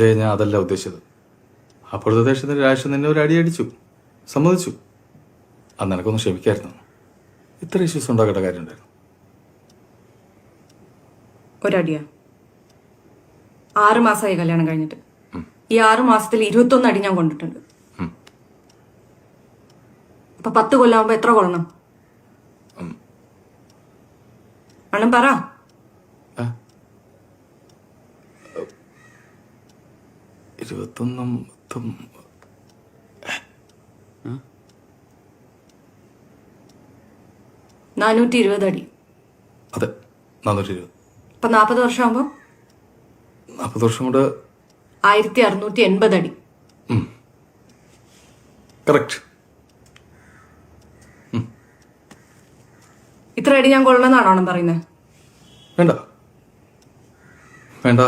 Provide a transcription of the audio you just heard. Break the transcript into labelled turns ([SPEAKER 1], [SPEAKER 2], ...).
[SPEAKER 1] ഞാൻ അതല്ല ഉദ്ദേശിച്ചത്. അപ്പോഴത്തെ ദേശത്തിന് രാഷ്ട്രം നിന്നെ ഒരു അടി അടിച്ചു. സമ്മതിച്ചു. അന്ന് എനക്കൊന്ന് ക്ഷമിക്കായിരുന്നു. ഇത്ര ഇഷ്യൂസ് ഉണ്ടാക്കേണ്ട കാര്യമുണ്ടായിരുന്നു.
[SPEAKER 2] ഒരടിയാ. ആറ് മാസമായി കല്യാണം കഴിഞ്ഞിട്ട്. ഈ ആറ് മാസത്തിൽ ഇരുപത്തൊന്ന് അടി ഞാൻ കൊണ്ടിട്ടുണ്ട്. അപ്പൊ പത്ത് കൊല്ലാവുമ്പോ എത്ര കൊള്ളണം? അണ്ണൻ പറ.
[SPEAKER 1] ഇരുപത്തൊന്നും പത്തും
[SPEAKER 2] നാനൂറ്റി ഇരുപത് അടി.
[SPEAKER 1] അതെ നാനൂറ്റി ഇരുപത്
[SPEAKER 2] അപ്പൊ നാപ്പത് വർഷമാകുമ്പോ
[SPEAKER 1] നാപ്പത് വർഷം കൊണ്ട്
[SPEAKER 2] ആയിരത്തി അറുന്നൂറ്റി എൺപത് അടി
[SPEAKER 1] കറക്റ്റ്
[SPEAKER 2] ഇത്ര അടി ഞാൻ കൊള്ളണമെന്നാണോ പറയുന്നത്
[SPEAKER 1] വേണ്ട. വേണ്ട.